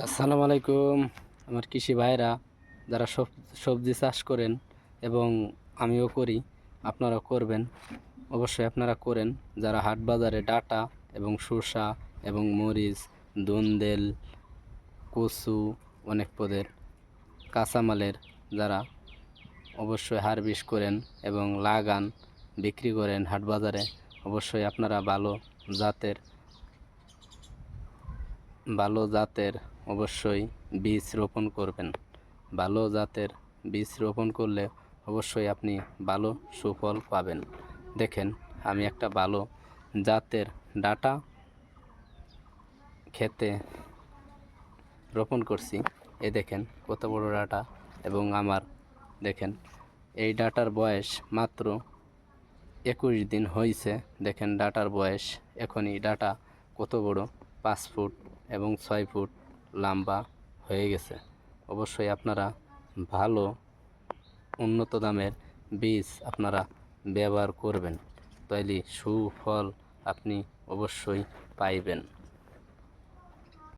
আসসালামু আলাইকুম। আমার কৃষি ভাইরা যারা সব- সবজি চাষ করেন এবং আমিও করি আপনারা করবেন। অবশ্যই আপনারা করেন। যারা হাট বাজারে ডাটা এবং শসা এবং মরিচ, দন্দেল, কচু, অনেক পদের কাঁচামালের যারা অবশ্যই হারবিস করেন এবং লাগান, বিক্রি করেন হাট বাজারে, অবশ্যই আপনারা ভালো জাতের ভালো জাতের অবশ্যই বীজ রোপণ করবেন। ভালো জাতের বীজ রোপণ করলে অবশ্যই আপনি ভালো সুফল পাবেন। দেখেন, আমি একটা ভালো জাতের ডাটা খেতে রোপণ করছি। এ দেখেন, কত বড় ডাটা এবং আমার, দেখেন, এই ডাটার বয়স মাত্র একুশ দিন হয়েছে দেখেন, ডাটার বয়স, এখনই ডাটা কত বড়? পাঁচ ফুট এবং ছয় ফুট লম্বা হয়ে গেছে। অবশ্যই আপনারা ভালো উন্নত দামের বীজ আপনারা ব্যবহার করবেন। তাইলে সুফল আপনি অবশ্যই পাইবেন।